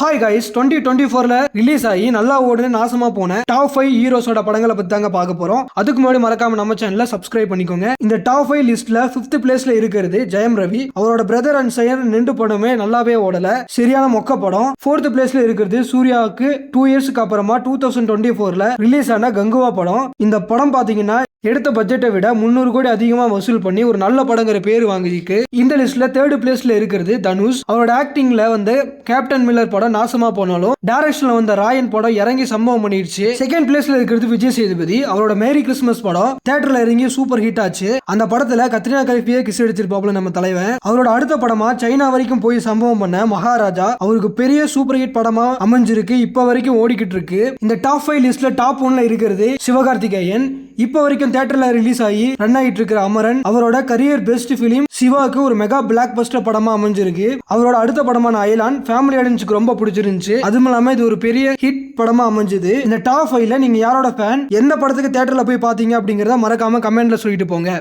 Hi guys twenty twenty ஃபோர்ல release ஆகி நல்லா ஓடுன்னு நாசமா போன டாப் ஃபைவ் ஹீரோஸோட படங்களை பத்தி தாங்க பார்க்க போறோம். அதுக்கு முன்னாடி மறக்காம நம்ம சேனல சப்ஸ்கிரைப் பண்ணிக்கோங்க. இந்த டாப் ஃபைவ் லிஸ்ட்ல பிப்த் பிளேஸ்ல இருக்கிறது ஜெயம் ரவி அவரோட பிரதர் அண்ட் சையர் நின்று படமே நல்லாவே ஓடல. சரியான மொக்க படம். ஃபோர்த் பிளேஸ்ல இருக்கிறது சூர்யாவுக்கு டூ இயர்ஸ்க்கு அப்புறமா டூ தௌசண்ட் டுவெண்ட்டி ஃபோர்ல ரிலீஸ் ஆன கங்குவா படம். இந்த படம் பாத்தீங்கன்னா எடுத்த பட்ஜெட்டை விட முந்நூறு கோடி அதிகமாக வசூல் பண்ணி ஒரு நல்ல படங்கிற பேர் வாங்கிக்கு இந்த லிஸ்ட்ல தேர்ட் பிளேஸ்ல இருக்கிறது தனுஷ். அவரோட ஆக்டிங்ல வந்து கேப்டன் மில்லர் படம் நாசமா போனாலும் டைரக்ஷன்ல வந்த ராயன் படம் இறங்கி சம்பவம் பண்ணிடுச்சு. செகண்ட் பிளேஸ்ல இருக்கிறது விஜய் சேதுபதி. அவரோட மேரி கிறிஸ்மஸ் படம் தேட்டர்ல இறங்கி சூப்பர் ஹிட் ஆச்சு. அந்த படத்துல கத்ரினா கலிஃபியே கிஸ் அடிச்சிருப்பாப்ல நம்ம தலைவன். அவரோட அடுத்த படமா சைனா வரைக்கும் போய் சம்பவம் பண்ண மகாராஜா. அவருக்கு பெரிய சூப்பர் ஹிட் படமா அமைஞ்சிருக்கு இப்ப வரைக்கும் ஓடிக்கிட்டு இருக்கு. இந்த டாப் ஃபைவ் லிஸ்ட்ல டாப் ஒன்ல இருக்கிறது சிவகார்த்திகேயன். இப்போ வரைக்கும் தேட்டரில் ரிலீஸ் ஆகி ரன் ஆகிட்டு இருக்கிற அமரன் அவரோட கரியர் பெஸ்ட் பிலிம் சிவாக்கு ஒரு மெகா பிளாக் பஸ்டர் படமா அமைஞ்சிருக்கு. அவரோட அடுத்த படமான அயலான் ஃபேமிலி ஆடியன்ஸுக்கு ரொம்ப பிடிச்சிருந்துச்சு. அதுவும் இல்லாம இது ஒரு பெரிய ஹிட் படமா அமைஞ்சது. இந்த டாப் ஃபைவ்ல நீங்க யாரோட ஃபேன் எந்த படத்துக்கு தேட்டர்ல போய் பாத்தீங்க அப்படிங்கறத மறக்காம கமெண்ட்ல சொல்லிட்டு போங்க.